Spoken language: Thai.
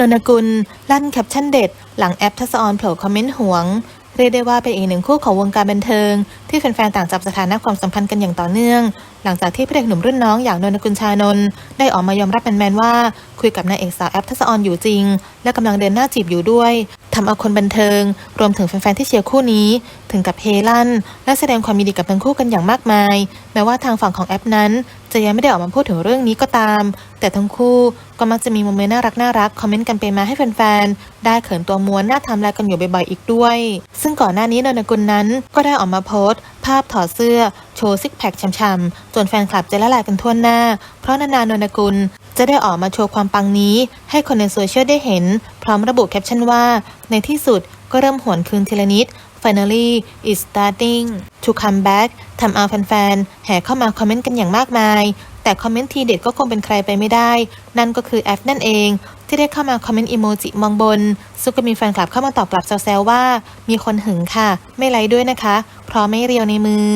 นนกุล ลั่นแคปชั่นเด็ด หลังแอปทัศออนโผล่คอมเมนต์หวง เรียกได้ว่าเป็นอีกหนึ่งคู่ของวงการบันเทิง ที่แฟนๆต่างจับสถานะความสัมพันธ์กันอย่างต่อเนื่อง หลังจากที่พระเอกหนุ่มรุ่นน้องอย่างนนกุลชานนท์ได้ออกมายอมรับแมนๆว่า คุยกับนางเอกสาวแอปทัศออนอยู่จริง และกำลังเดินหน้าจีบอยู่ด้วยทำเอาคนบันเทิง รวมถึงแฟนๆที่เชียร์คู่นี้ ถึงกับเฮลั่น และแสดงความยินดีกับทั้งคู่กันอย่างมากมาย แม้ว่าทางฝั่งของแอปนั้น จะยังไม่ได้ออกมาพูดถึงเรื่องนี้ก็ตาม แต่ทั้งคู่ก็มักจะมีโมเมนต์น่ารักน่ารักคอมเมนต์กันไปมาให้แฟนๆ ได้เขินตัวม้วนหน้าทำลายกันอยู่บ่อยๆ อีกด้วย ซึ่งก่อนหน้านี้นนกุลนั้นก็ได้ออกมาโพสต์ ภาพถอดเสื้อ โชว์ซิกแพคช่ำๆ จนแฟนคลับจะละลายกันทั่วหน้า เพราะนานๆนนกุลจะได้ออกมาโชว์ความปังนี้ ให้คนในโซเชียลได้เห็น พร้อมระบุแคปชั่นว่า ในที่สุด ก็เริ่มหวนคืนทีละนิด Finally it's starting to come back ทำเอาแฟนๆ แห่เข้ามาคอมเมนต์กันอย่างมากมาย แต่คอมเมนต์ทีเด็ดก็คงเป็นใครไปไม่ได้ นั่นก็คือแอฟนั่นเอง ที่ได้เข้ามาคอมเมนต์อีโมจิมองบน ซึ่งก็มีแฟนคลับเข้ามาตอบกลับแซวๆว่า มีคนหึงค่ะ ไม่ไลค์ด้วยนะคะ เพราะไม่เรียวในมือ